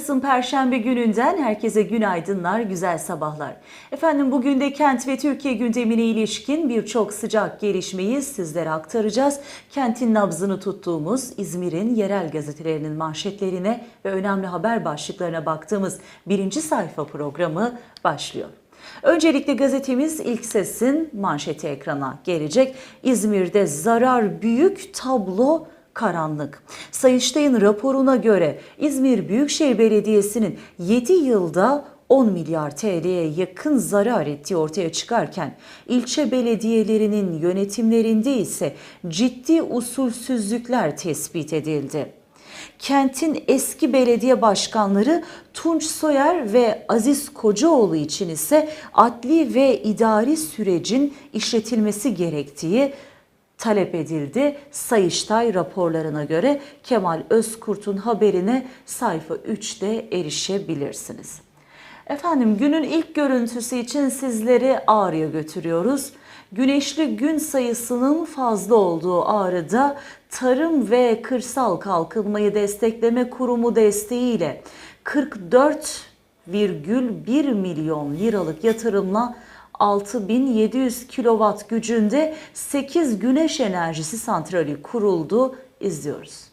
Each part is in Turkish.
Kasım Perşembe gününden herkese günaydınlar, güzel sabahlar. Efendim bugün de kent ve Türkiye gündemine ilişkin birçok sıcak gelişmeyi sizlere aktaracağız. Kentin nabzını tuttuğumuz İzmir'in yerel gazetelerinin manşetlerine ve önemli haber başlıklarına baktığımız birinci sayfa programı başlıyor. Öncelikle gazetemiz İlk Ses'in manşeti ekrana gelecek. İzmir'de zarar büyük, tablo karanlık. Sayıştay'ın raporuna göre İzmir Büyükşehir Belediyesi'nin 7 yılda 10 milyar TL'ye yakın zarar ettiği ortaya çıkarken ilçe belediyelerinin yönetimlerinde ise ciddi usulsüzlükler tespit edildi. Kentin eski belediye başkanları Tunç Soyer ve Aziz Kocaoğlu için ise adli ve idari sürecin işletilmesi gerektiği talep edildi. Sayıştay raporlarına göre Kemal Özkurt'un haberine sayfa 3'te erişebilirsiniz. Efendim günün ilk görüntüsü için sizleri Ağrı'ya götürüyoruz. Güneşli gün sayısının fazla olduğu Ağrı'da Tarım ve Kırsal Kalkınmayı Destekleme Kurumu desteğiyle 44,1 milyon liralık yatırımla 6700 kilowatt gücünde 8 güneş enerjisi santrali kuruldu. İzliyoruz.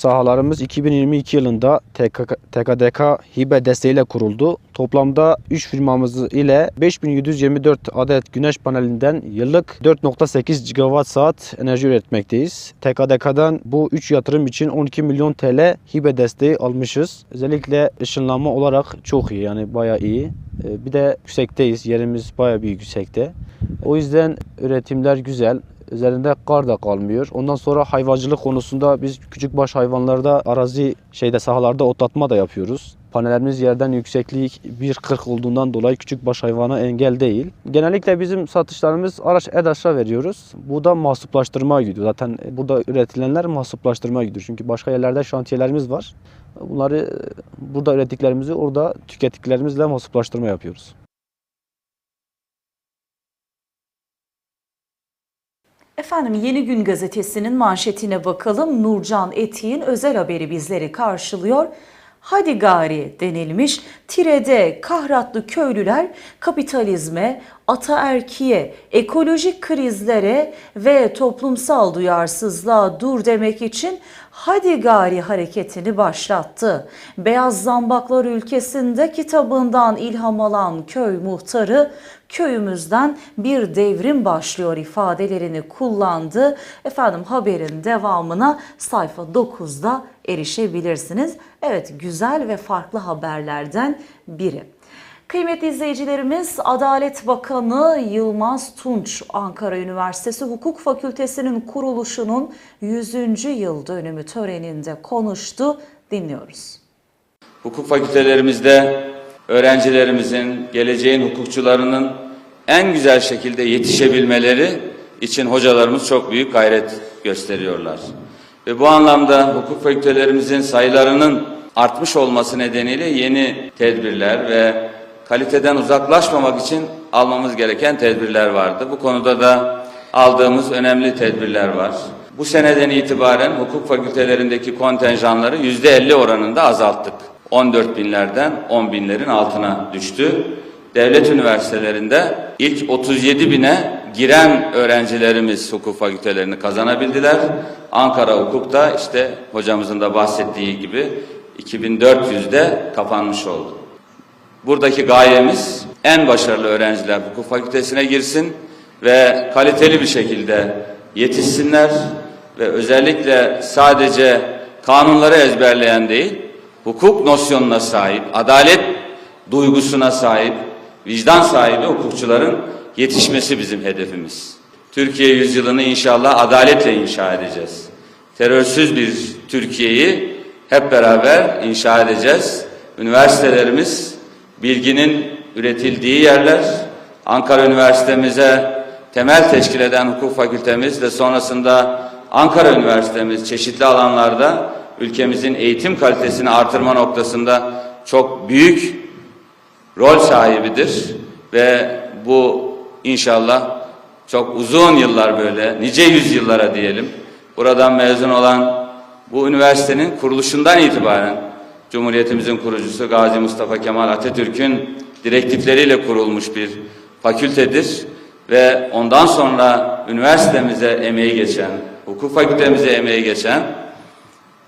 Sahalarımız 2022 yılında TKK TKDK hibe desteğiyle kuruldu. Toplamda 3 firmamız ile 5724 adet güneş panelinden yıllık 4.8 gigawatt saat enerji üretmekteyiz. TKDK'dan bu 3 yatırım için 12 milyon TL hibe desteği almışız. Özellikle ışınlanma olarak çok iyi yani bayağı iyi. Ee, Bir de yüksekteyiz. Yerimiz bayağı bir yüksekte. O yüzden üretimler güzel. Üzerinde kar da kalmıyor. Ondan sonra hayvancılık konusunda biz küçükbaş hayvanlarda arazi şeyde sahalarda otlatma da yapıyoruz. Panellerimiz yerden yükseklik 1.40 olduğundan dolayı küçükbaş hayvana engel değil. Genellikle bizim satışlarımız araç EDAŞ'a veriyoruz. Bu da mahsuplaştırmaya gidiyor. Zaten burada üretilenler mahsuplaştırmaya gidiyor. Çünkü başka yerlerde şantiyelerimiz var. Bunları e, burada ürettiklerimizi orada tükettiklerimizle mahsuplaştırma yapıyoruz. Efendim Yeni Gün gazetesinin manşetine bakalım. Nurcan Etiğin özel haberi bizleri karşılıyor. Hadi gari denilmiş. Tire'de kahratlı köylüler kapitalizme, ataerkiye, ekolojik krizlere ve toplumsal duyarsızlığa dur demek için Hadi Gari hareketini başlattı. Beyaz Zambaklar ülkesinde kitabından ilham alan köy muhtarı köyümüzden bir devrim başlıyor ifadelerini kullandı. Efendim haberin devamına sayfa 9'da erişebilirsiniz. Evet güzel ve farklı haberlerden biri. Kıymetli izleyicilerimiz, Adalet Bakanı Yılmaz Tunç, Ankara Üniversitesi Hukuk Fakültesi'nin kuruluşunun 100. yıl dönümü töreninde konuştu. Dinliyoruz. Hukuk fakültelerimizde öğrencilerimizin, geleceğin hukukçularının en güzel şekilde yetişebilmeleri için hocalarımız çok büyük gayret gösteriyorlar. Ve bu anlamda hukuk fakültelerimizin sayılarının artmış olması nedeniyle yeni tedbirler ve kaliteden uzaklaşmamak için almamız gereken tedbirler vardı. Bu konuda da aldığımız önemli tedbirler var. Bu seneden itibaren hukuk fakültelerindeki kontenjanları yüzde elli oranında azalttık. 14 binlerden 10 binlerin altına düştü. Devlet üniversitelerinde ilk 37 bine giren öğrencilerimiz hukuk fakültelerini kazanabildiler. Ankara Hukuk'ta işte hocamızın da bahsettiği gibi 2400'de kapanmış oldu. Buradaki gayemiz en başarılı öğrenciler hukuk fakültesine girsin ve kaliteli bir şekilde yetişsinler ve özellikle sadece kanunları ezberleyen değil, hukuk nosyonuna sahip, adalet duygusuna sahip, vicdan sahibi hukukçuların yetişmesi bizim hedefimiz. Türkiye yüzyılını inşallah adaletle inşa edeceğiz. Terörsüz bir Türkiye'yi hep beraber inşa edeceğiz. Üniversitelerimiz bilginin üretildiği yerler. Ankara Üniversitemize temel teşkil eden hukuk fakültemiz ve sonrasında Ankara Üniversitemiz çeşitli alanlarda ülkemizin eğitim kalitesini artırma noktasında çok büyük rol sahibidir ve bu inşallah çok uzun yıllar böyle nice yüzyıllara diyelim buradan mezun olan bu üniversitenin kuruluşundan itibaren Cumhuriyetimizin kurucusu Gazi Mustafa Kemal Atatürk'ün direktifleriyle kurulmuş bir fakültedir ve ondan sonra üniversitemize emeği geçen, hukuk fakültemize emeği geçen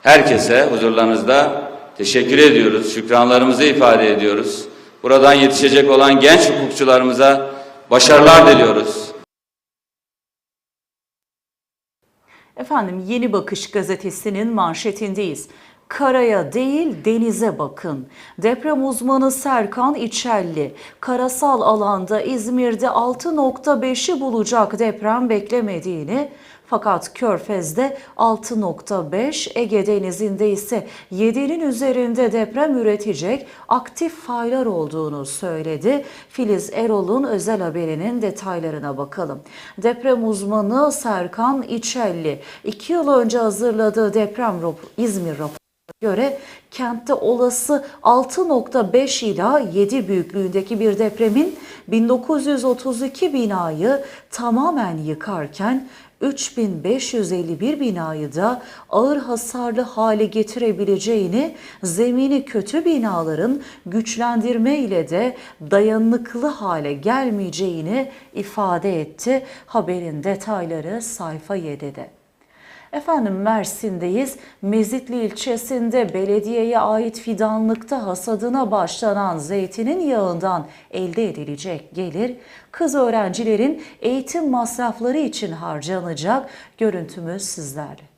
herkese huzurlarınızda teşekkür ediyoruz. Şükranlarımızı ifade ediyoruz. Buradan yetişecek olan genç hukukçularımıza başarılar diliyoruz. Efendim Yeni Bakış gazetesinin manşetindeyiz. Karaya değil denize bakın. Deprem uzmanı Serkan İçelli, karasal alanda İzmir'de 6.5'i bulacak deprem beklemediğini fakat Körfez'de 6.5, Ege Denizi'nde ise 7'nin üzerinde deprem üretecek aktif faylar olduğunu söyledi. Filiz Erol'un özel haberinin detaylarına bakalım. Deprem uzmanı Serkan İçelli, 2 yıl önce hazırladığı deprem rap- İzmir raporu göre kentte olası 6.5 ila 7 büyüklüğündeki bir depremin 1932 binayı tamamen yıkarken 3551 binayı da ağır hasarlı hale getirebileceğini, zemini kötü binaların güçlendirme ile de dayanıklı hale gelmeyeceğini ifade etti. Haberin detayları sayfa 7'de. Efendim Mersin'deyiz. Mezitli ilçesinde belediyeye ait fidanlıkta hasadına başlanan zeytinin yağından elde edilecek gelir, kız öğrencilerin eğitim masrafları için harcanacak. Görüntümüz sizlerle.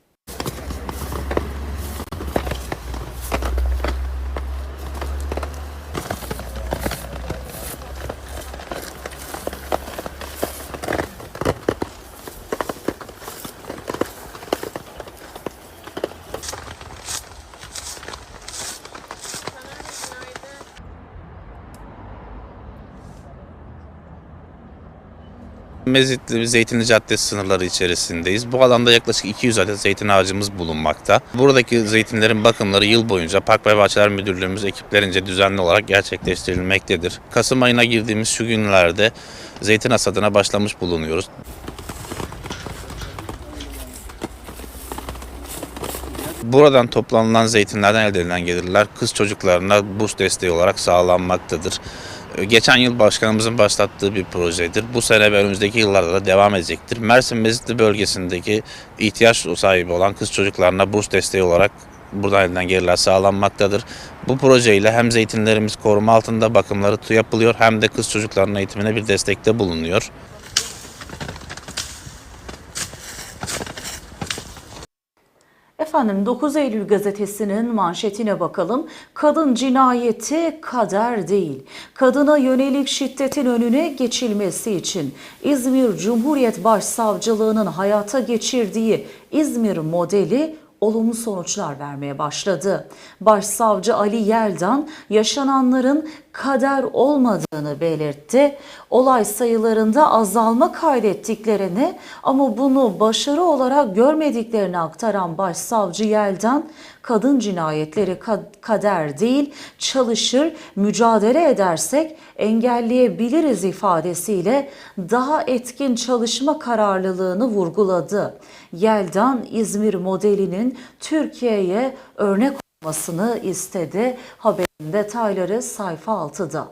Mezitli Zeytinli Caddesi sınırları içerisindeyiz. Bu alanda yaklaşık 200 adet zeytin ağacımız bulunmakta. Buradaki zeytinlerin bakımları yıl boyunca Park ve Bahçeler Müdürlüğümüz ekiplerince düzenli olarak gerçekleştirilmektedir. Kasım ayına girdiğimiz şu günlerde zeytin hasadına başlamış bulunuyoruz. Buradan toplanılan zeytinlerden elde edilen gelirler kız çocuklarına burs desteği olarak sağlanmaktadır. Geçen yıl başkanımızın başlattığı bir projedir. Bu sene ve önümüzdeki yıllarda da devam edecektir. Mersin Mezitli bölgesindeki ihtiyaç sahibi olan kız çocuklarına burs desteği olarak buradan elde edilen gelirler sağlanmaktadır. Bu projeyle hem zeytinlerimiz koruma altında bakımları yapılıyor hem de kız çocuklarının eğitimine bir destekte bulunuyor. Efendim 9 Eylül gazetesinin manşetine bakalım. Kadın cinayeti kader değil. Kadına yönelik şiddetin önüne geçilmesi için İzmir Cumhuriyet Başsavcılığı'nın hayata geçirdiği İzmir modeli olumlu sonuçlar vermeye başladı. Başsavcı Ali Yeldan yaşananların kader olmadığını belirtti. Olay sayılarında azalma kaydettiklerini ama bunu başarı olarak görmediklerini aktaran Başsavcı Yeldan, kadın cinayetleri ka- kader değil, çalışır, mücadele edersek engelleyebiliriz ifadesiyle daha etkin çalışma kararlılığını vurguladı. Yeldan İzmir modelinin Türkiye'ye örnek olmasını istedi. Haberin detayları sayfa 6'da.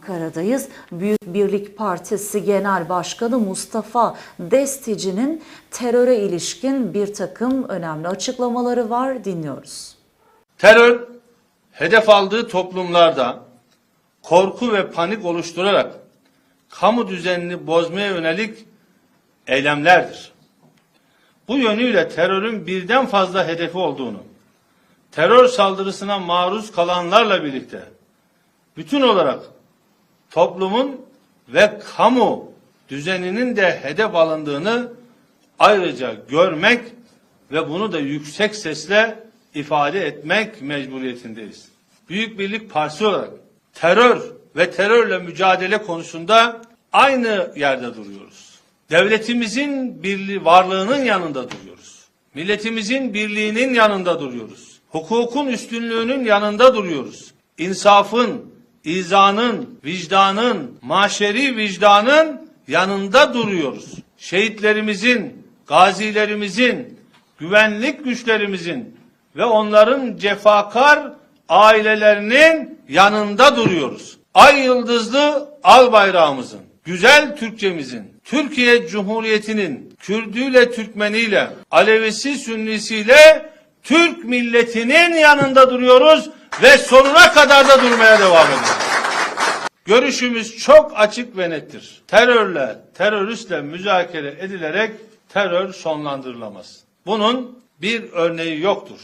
Ankara'dayız. Büyük Birlik Partisi Genel Başkanı Mustafa Destici'nin teröre ilişkin bir takım önemli açıklamaları var. Dinliyoruz. Terör, hedef aldığı toplumlarda korku ve panik oluşturarak kamu düzenini bozmaya yönelik eylemlerdir. Bu yönüyle terörün birden fazla hedefi olduğunu, terör saldırısına maruz kalanlarla birlikte bütün olarak toplumun ve kamu düzeninin de hedef alındığını ayrıca görmek ve bunu da yüksek sesle ifade etmek mecburiyetindeyiz. Büyük Birlik Partisi olarak terör ve terörle mücadele konusunda aynı yerde duruyoruz. Devletimizin birliği, varlığının yanında duruyoruz. Milletimizin birliğinin yanında duruyoruz. Hukukun üstünlüğünün yanında duruyoruz. İnsafın, izanın, vicdanın, maşeri vicdanın yanında duruyoruz. Şehitlerimizin, gazilerimizin, güvenlik güçlerimizin ve onların cefakar ailelerinin yanında duruyoruz. Ay yıldızlı al bayrağımızın, güzel Türkçemizin, Türkiye Cumhuriyeti'nin Kürdüyle Türkmeniyle, Alevisi Sünnisiyle Türk milletinin yanında duruyoruz ve sonuna kadar da durmaya devam edeceğiz. Görüşümüz çok açık ve nettir. Terörle, teröristle müzakere edilerek terör sonlandırılamaz. Bunun bir örneği yoktur.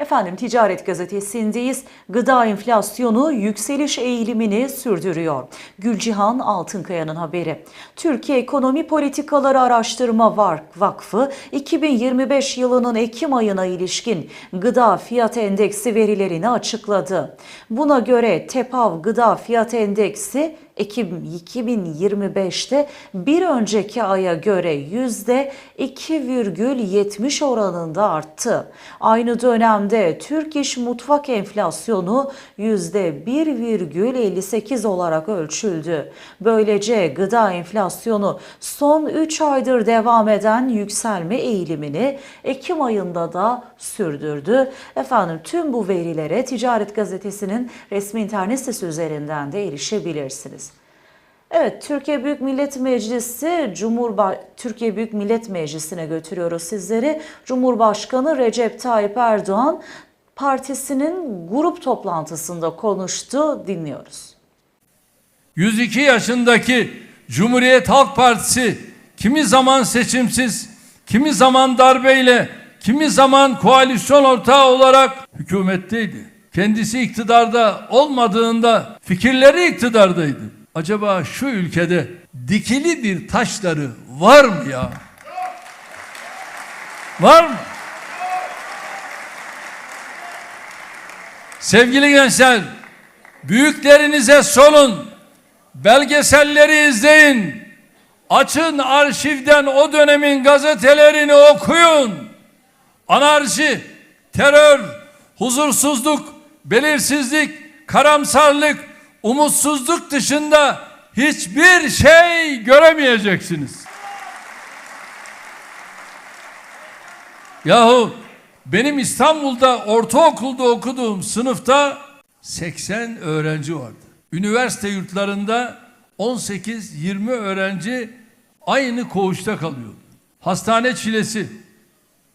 Efendim Ticaret Gazetesi'ndeyiz. Gıda enflasyonu yükseliş eğilimini sürdürüyor. Gülcihan Altınkaya'nın haberi. Türkiye Ekonomi Politikaları Araştırma Vakfı 2025 yılının Ekim ayına ilişkin gıda fiyat endeksi verilerini açıkladı. Buna göre TEPAV Gıda Fiyat Endeksi Ekim 2025'te bir önceki aya göre %2,70 oranında arttı. Aynı dönemde Türk İş Mutfak enflasyonu %1,58 olarak ölçüldü. Böylece gıda enflasyonu son 3 aydır devam eden yükselme eğilimini Ekim ayında da sürdürdü. Efendim tüm bu verilere Ticaret Gazetesi'nin resmi internet sitesi üzerinden de erişebilirsiniz. Evet, Türkiye Büyük Millet Meclisi Cumhurba Türkiye Büyük Millet Meclisi'ne götürüyoruz sizleri. Cumhurbaşkanı Recep Tayyip Erdoğan partisinin grup toplantısında konuştu. Dinliyoruz. 102 yaşındaki Cumhuriyet Halk Partisi kimi zaman seçimsiz, kimi zaman darbeyle, kimi zaman koalisyon ortağı olarak hükümetteydi. Kendisi iktidarda olmadığında fikirleri iktidardaydı. Acaba şu ülkede dikili bir taşları var mı ya? Var mı? Sevgili gençler, büyüklerinize sorun. Belgeselleri izleyin. Açın arşivden o dönemin gazetelerini okuyun. Anarşi, terör, huzursuzluk, belirsizlik, karamsarlık, umutsuzluk dışında hiçbir şey göremeyeceksiniz. Yahu benim İstanbul'da ortaokulda okuduğum sınıfta 80 öğrenci vardı. Üniversite yurtlarında 18-20 öğrenci aynı koğuşta kalıyordu. Hastane çilesi,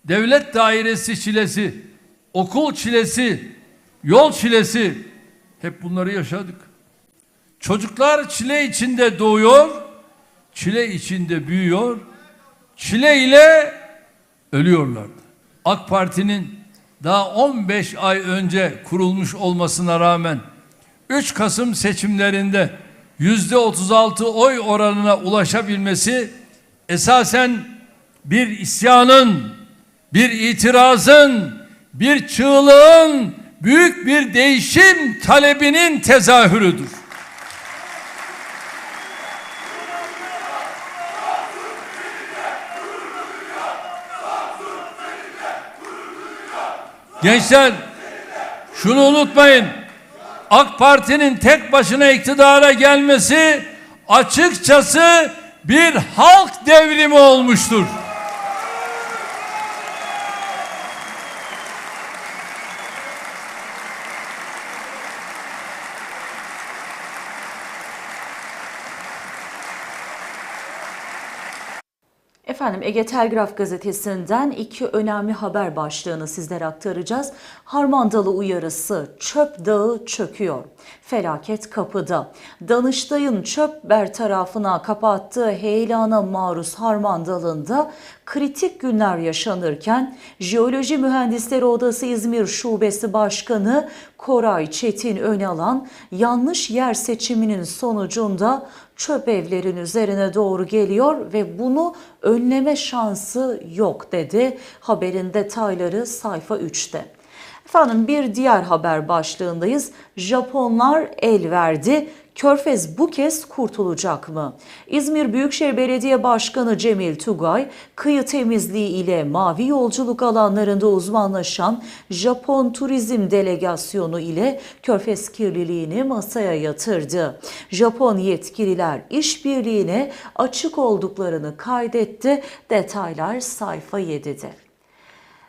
devlet dairesi çilesi, okul çilesi, yol çilesi hep bunları yaşadık. Çocuklar çile içinde doğuyor, çile içinde büyüyor, çile ile ölüyorlardı. AK Parti'nin daha 15 ay önce kurulmuş olmasına rağmen 3 Kasım seçimlerinde yüzde 36 oy oranına ulaşabilmesi esasen bir isyanın, bir itirazın, bir çığlığın, büyük bir değişim talebinin tezahürüdür. Gençler şunu unutmayın. AK Parti'nin tek başına iktidara gelmesi açıkçası bir halk devrimi olmuştur. Efendim Ege Telgraf gazetesinden iki önemli haber başlığını sizlere aktaracağız. Harmandalı uyarısı çöp dağı çöküyor. Felaket kapıda. Danıştay'ın çöp bertarafına kapattığı heyelana maruz Harmandalı'nda kritik günler yaşanırken Jeoloji Mühendisleri Odası İzmir Şubesi Başkanı Koray Çetin Önalan yanlış yer seçiminin sonucunda çöp evlerin üzerine doğru geliyor ve bunu önleme şansı yok dedi. Haberin detayları sayfa 3'te. Efendim bir diğer haber başlığındayız. Japonlar el verdi. Körfez bu kez kurtulacak mı? İzmir Büyükşehir Belediye Başkanı Cemil Tugay, kıyı temizliği ile mavi yolculuk alanlarında uzmanlaşan Japon turizm delegasyonu ile Körfez kirliliğini masaya yatırdı. Japon yetkililer işbirliğine açık olduklarını kaydetti. Detaylar sayfa 7'de.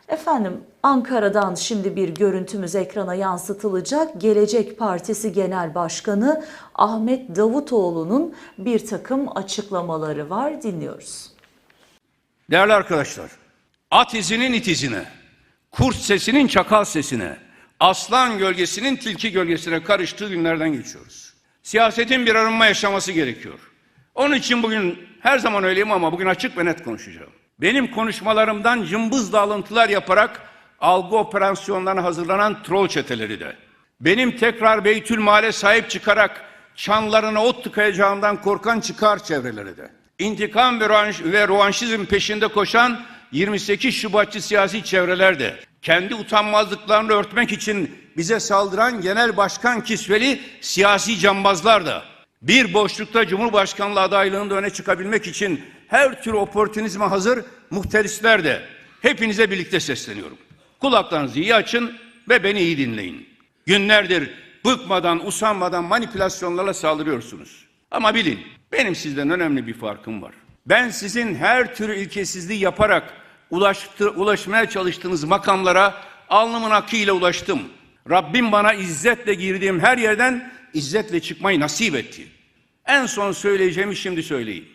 Efendim Ankara'dan şimdi bir görüntümüz ekrana yansıtılacak. Gelecek Partisi Genel Başkanı Ahmet Davutoğlu'nun bir takım açıklamaları var. Dinliyoruz. Değerli arkadaşlar, at izinin it izine, kurt sesinin çakal sesine, aslan gölgesinin tilki gölgesine karıştığı günlerden geçiyoruz. Siyasetin bir arınma yaşaması gerekiyor. Onun için bugün her zaman öyleyim ama bugün açık ve net konuşacağım. Benim konuşmalarımdan cımbızla alıntılar yaparak algı operasyonlarına hazırlanan troll çeteleri de, benim tekrar Beytül Mal'e sahip çıkarak çanlarına ot tıkayacağımdan korkan çıkar çevreleri de, intikam ve, rövanş, ve rövanşizm peşinde koşan 28 Şubatçı siyasi çevreler de, kendi utanmazlıklarını örtmek için bize saldıran genel başkan kisveli siyasi cambazlar da, bir boşlukta Cumhurbaşkanlığı adaylığında öne çıkabilmek için her tür oportunizme hazır muhterisler de hepinize birlikte sesleniyorum. Kulaklarınızı iyi açın ve beni iyi dinleyin. Günlerdir bıkmadan, usanmadan manipülasyonlarla saldırıyorsunuz. Ama bilin, benim sizden önemli bir farkım var. Ben sizin her tür ilkesizliği yaparak ulaştı, ulaşmaya çalıştığınız makamlara alnımın akıyla ulaştım. Rabbim bana izzetle girdiğim her yerden izzetle çıkmayı nasip etti. En son söyleyeceğimi şimdi söyleyeyim.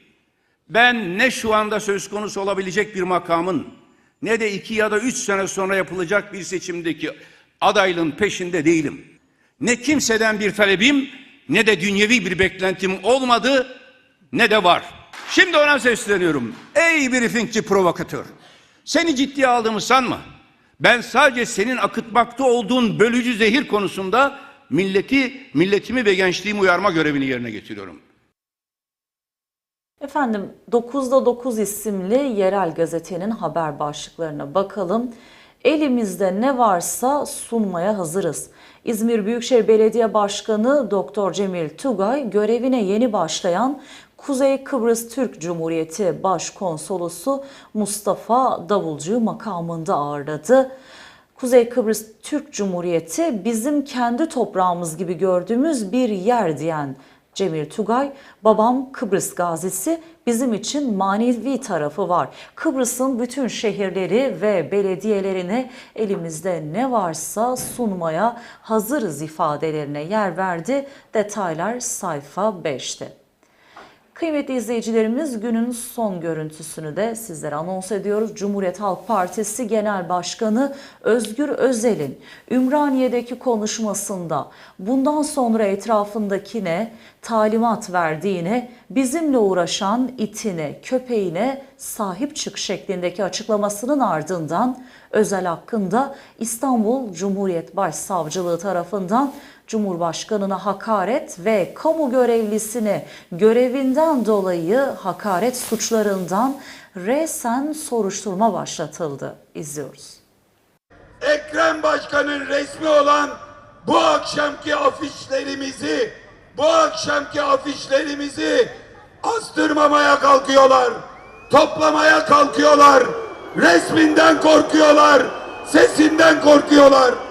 Ben ne şu anda söz konusu olabilecek bir makamın ne de iki ya da üç sene sonra yapılacak bir seçimdeki adaylığın peşinde değilim. Ne kimseden bir talebim ne de dünyevi bir beklentim olmadı ne de var. Şimdi ona sesleniyorum. Ey briefingçi provokatör. Seni ciddiye aldığımı sanma. Ben sadece senin akıtmakta olduğun bölücü zehir konusunda milleti, milletimi ve gençliğimi uyarma görevini yerine getiriyorum. Efendim 9'da 9 isimli yerel gazetenin haber başlıklarına bakalım. Elimizde ne varsa sunmaya hazırız. İzmir Büyükşehir Belediye Başkanı Doktor Cemil Tugay görevine yeni başlayan Kuzey Kıbrıs Türk Cumhuriyeti Başkonsolosu Mustafa Davulcu makamında ağırladı. Kuzey Kıbrıs Türk Cumhuriyeti bizim kendi toprağımız gibi gördüğümüz bir yer diyen Cemil Tugay, babam Kıbrıs gazisi bizim için manevi tarafı var. Kıbrıs'ın bütün şehirleri ve belediyelerine elimizde ne varsa sunmaya hazırız ifadelerine yer verdi. Detaylar sayfa 5'te. Kıymetli izleyicilerimiz günün son görüntüsünü de sizlere anons ediyoruz. Cumhuriyet Halk Partisi Genel Başkanı Özgür Özel'in Ümraniye'deki konuşmasında bundan sonra etrafındakine talimat verdiğine, bizimle uğraşan itine, köpeğine sahip çık şeklindeki açıklamasının ardından Özel hakkında İstanbul Cumhuriyet Başsavcılığı tarafından Cumhurbaşkanına hakaret ve kamu görevlisine görevinden dolayı hakaret suçlarından resen soruşturma başlatıldı. İzliyoruz. Ekrem Başkan'ın resmi olan bu akşamki afişlerimizi, bu akşamki afişlerimizi astırmamaya kalkıyorlar. Toplamaya kalkıyorlar. Resminden korkuyorlar. Sesinden korkuyorlar.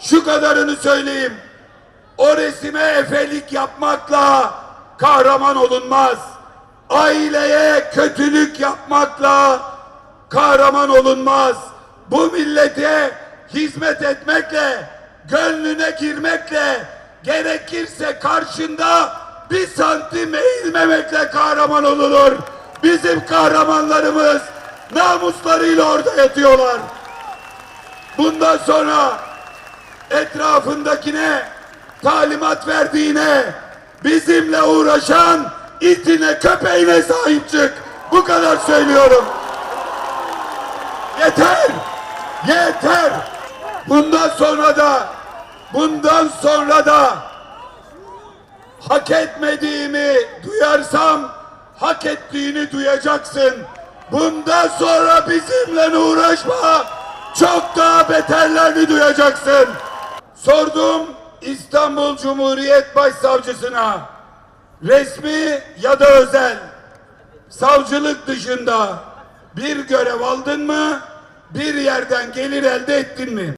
Şu kadarını söyleyeyim. O resime efelik yapmakla kahraman olunmaz. Aileye kötülük yapmakla kahraman olunmaz. Bu millete hizmet etmekle, gönlüne girmekle, gerekirse karşında bir santim eğilmemekle kahraman olunur. Bizim kahramanlarımız namuslarıyla orada yatıyorlar. Bundan sonra etrafındakine talimat verdiğine bizimle uğraşan itine köpeğine sahip çık. Bu kadar söylüyorum. Yeter! Yeter! Bundan sonra da bundan sonra da hak etmediğimi duyarsam hak ettiğini duyacaksın. Bundan sonra bizimle uğraşma. Çok daha beterlerini duyacaksın. Sordum İstanbul Cumhuriyet Başsavcısına resmi ya da özel savcılık dışında bir görev aldın mı? Bir yerden gelir elde ettin mi?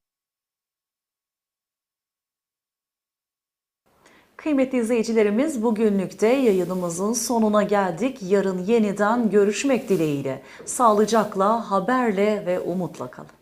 Kıymetli izleyicilerimiz bugünlükte yayınımızın sonuna geldik. Yarın yeniden görüşmek dileğiyle. Sağlıcakla, haberle ve umutla kalın.